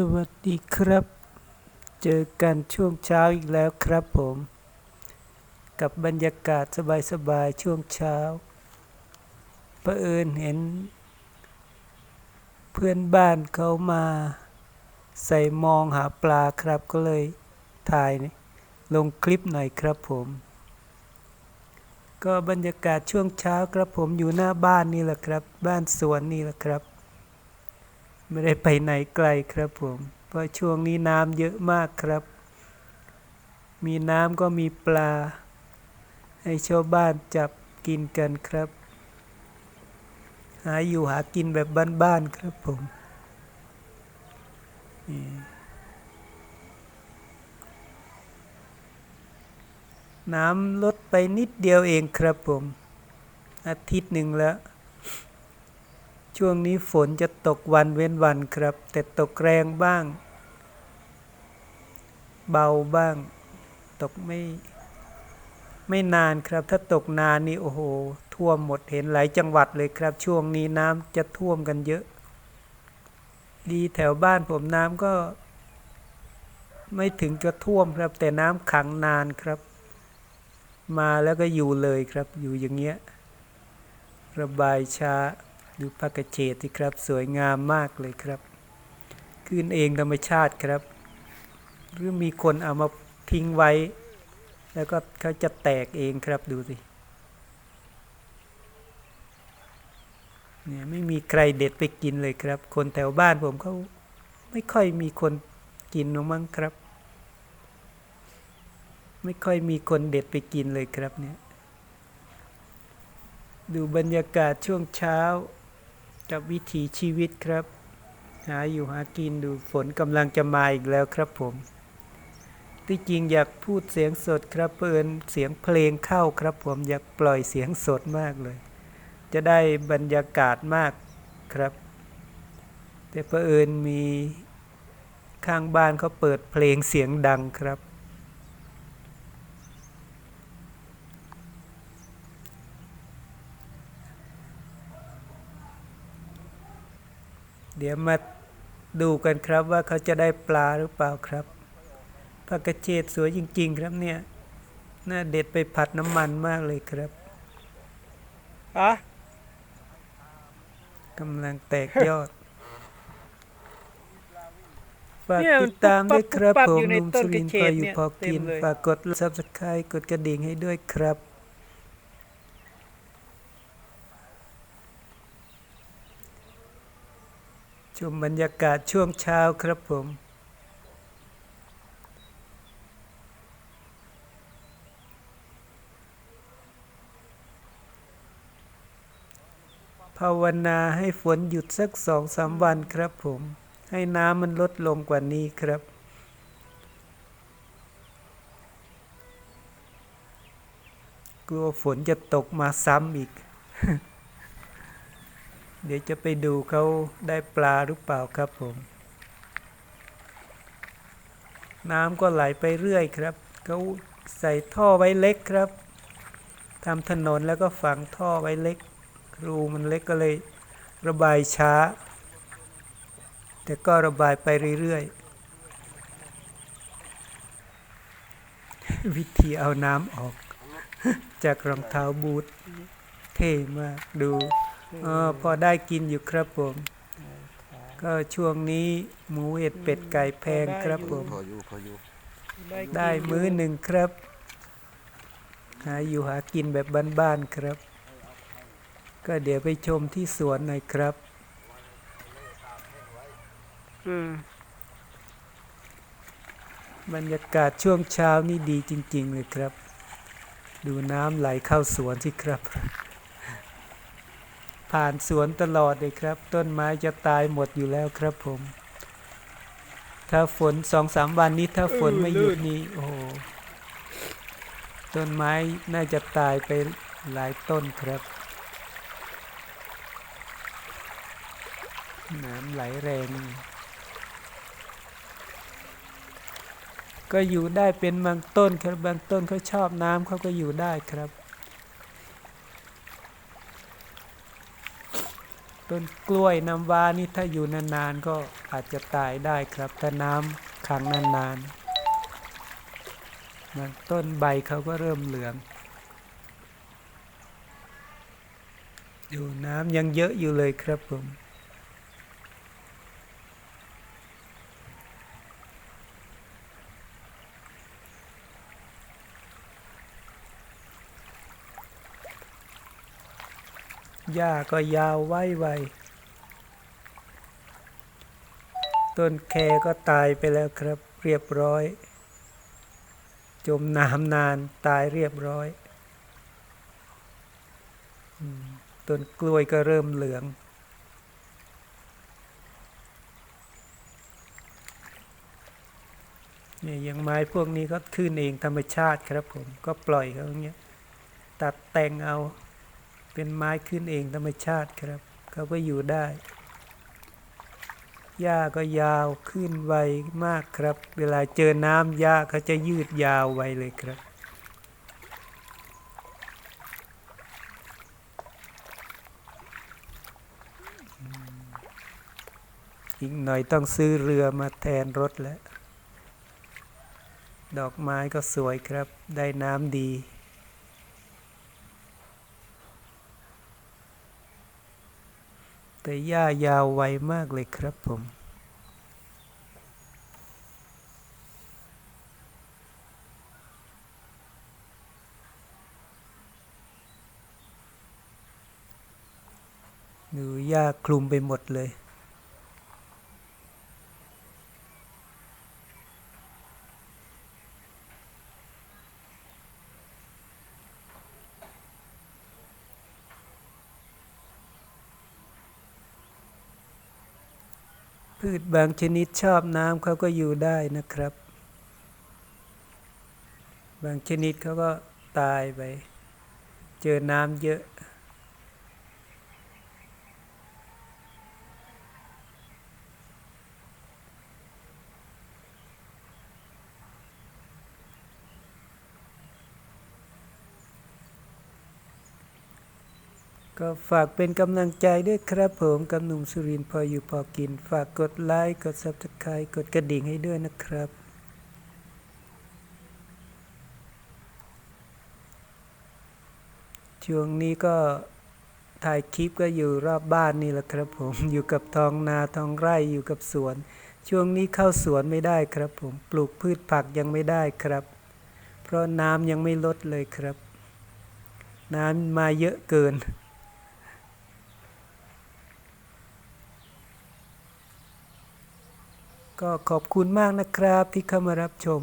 สวัสดีครับ เจอกันช่วงเช้าอีกแล้วครับผม กับบรรยากาศสบายๆช่วงเช้าเผอิญเห็น เพื่อนบ้านเขามาใส่มองหาปลาครับก็เลยถ่ายลงคลิปหน่อยครับผม ก็บรรยากาศช่วงเช้าครับผมอยู่หน้าบ้านนี่แหละครับ บ้านสวนนี่แหละครับ ไม่ได้ไปไหนไกลครับผม เพราะช่วงนี้น้ำเยอะมากครับ มีน้ำก็มีปลา ให้ชาวบ้านจับกินกันครับ หาอยู่หากินแบบบ้านๆครับผมน้ำลดไปนิดเดียวเองครับผม อาทิตย์หนึ่งแล้ว ช่วงนี้ฝนจะตกวันเว้นวันครับ แต่ตกแรงบ้าง เบาบ้าง ตกไม่ ไม่นานครับ ถ้าตกนานนี่โอ้โห ท่วมหมดเห็นหลายจังหวัดเลยครับ ช่วงนี้น้ำจะท่วมกันเยอะ ดีแถวบ้านผมน้ำก็ ไม่ถึงจะท่วมครับ แต่น้ำขังนานครับ มาแล้วก็อยู่เลยครับ อยู่อย่างเงี้ย ระบายช้า ดูพักกระเฉดสิครับ สวยงามมากเลยครับขึ้นเองธรรมชาติครับ หรือมีคนเอามาทิ้งไว้ แล้วก็เขาจะแตกเองครับดูสิเนี่ยไม่มีใครเด็ดไปกินเลยครับ คนแถวบ้านผมเขาไม่ค่อยมีคนกินหรอกมั้งครับ ไม่ค่อยมีคนเด็ดไปกินเลยครับเนี่ย ดูบรรยากาศช่วงเช้า กับวิถีชีวิตครับ หาอยู่หากินดูฝนกำลังจะมาอีกแล้วครับผม ที่จริงอยากพูดเสียงสดครับเปินเสียงเพลงเข้าครับผมอยากปล่อยเสียงสดมากเลย จะได้บรรยากาศมากครับ แต่เผอิญมีข้างบ้านเขาเปิดเพลงเสียงดังครับ เดี๋ยวมาดูกันครับว่าเขาจะได้ปลาหรือเปล่าครับผักกระเฉดสวยจริง ๆ ครับเนี่ยน่าเด็ดไปผัดน้ำมันมากเลยครับอะกำลังแตกยอดฝากเนี่ยติดตามด้วยครับปั๊บผมอยู่หในนุ่มต้นสุรินทร์กพระอเฉดอยู่เนี่ยพอกินเต็มเลยฝากกด subscribe กดกระดิ่งให้ด้วยครับ ชมบรรยากาศช่วงเช้าครับผมภาวนาให้ฝนหยุดสักสองสามวันครับผม ให้น้ำมันลดลงกว่านี้ครับ กลัวฝนจะตกมาซ้ำอีก เดี๋ยวจะไปดูเขาได้ปลาหรือเปล่าครับผม น้ำก็ไหลไปเรื่อยครับเขาใส่ท่อไว้เล็กครับทำถนนแล้วก็ฝังท่อไว้เล็ก รูมันเล็กก็เลยระบายช้า แต่ก็ระบายไปเรื่อยๆ วิธีเอาน้ำออก จากรองเท้าบูทเท่มากดู ออพอได้กินอยู่ครับผม ก็ช่วงนี้หมูเห็ดเป็ดไก่แพงครับผม พออยู่พออยู่ได้มื้อหนึ่งครับ หาอยู่หากินแบบบ้านๆครับ ก็เดี๋ยวไปชมที่สวนหน่อยครับ อืมบรรยากาศช่วงเช้านี่ดีจริง ๆ เลยครับ ดูน้ำไหลเข้าสวนสิครับ ผ่านสวนตลอดเลยครับ ต้นไม้จะตายหมดอยู่แล้วครับผม ถ้าฝนสองสามวันนี้ถ้าฝนไม่หยุดนี้โอ้โหต้นไม้น่าจะตายไปหลายต้นครับ น้ำไหลแรง ก็อยู่ได้เป็นบางต้นครับบางต้นเขาชอบน้ำเขาก็อยู่ได้ครับ ต้นกล้วยน้ำว้านี่ถ้าอยู่นานๆก็อาจจะตายได้ครับ ถ้าน้ำขังนานๆนะต้นใบเขาก็เริ่มเหลือง อยู่น้ำยังเยอะอยู่เลยครับผม หญ้าก็ยาวไว้ไวต้นแคก็ตายไปแล้วครับ เรียบร้อย จมน้ำนานตายเรียบร้อยต้นกล้วยก็เริ่มเหลือง เนี่ยอย่างไม้พวกนี้ก็ขึ้นเองธรรมชาติครับผม ก็ปล่อยเขาอย่างเงี้ย ตัดแต่งเอา เป็นไม้ขึ้นเองธรรมชาติครับเขาก็อยู่ได้หญ้าก็ยาวขึ้นไวมากครับ เวลาเจอน้ำหญ้าเขาจะยืดยาวไวเลยครับอีกหน่อยต้องซื้อเรือมาแทนรถแล้ว ดอกไม้ก็สวยครับ ได้น้ำดี แต่หญ้ายาวไวมากเลยครับผมดูหญ้าคลุมไปหมดเลย พืชบางชนิดชอบน้ำเขาก็อยู่ได้นะครับ บางชนิดเขาก็ตายไป เจอน้ำเยอะ ก็ฝากเป็นกำลังใจด้วยครับผมกับหนุ่มสุรินทร์พออยู่พอกิน ฝากกดไลค์กด Subscribe กดกระดิ่งให้ด้วยนะครับช่วงนี้ก็ถ่ายคลิปก็อยู่รอบบ้านนี่แหละครับผมอยู่กับท้องนาท้องไร่อยู่กับสวน ช่วงนี้เข้าสวนไม่ได้ครับผมปลูกพืชผักยังไม่ได้ครับ เพราะน้ำยังไม่ลดเลยครับ น้ำมาเยอะเกิน ก็ขอบคุณมากนะครับที่เข้ามารับชม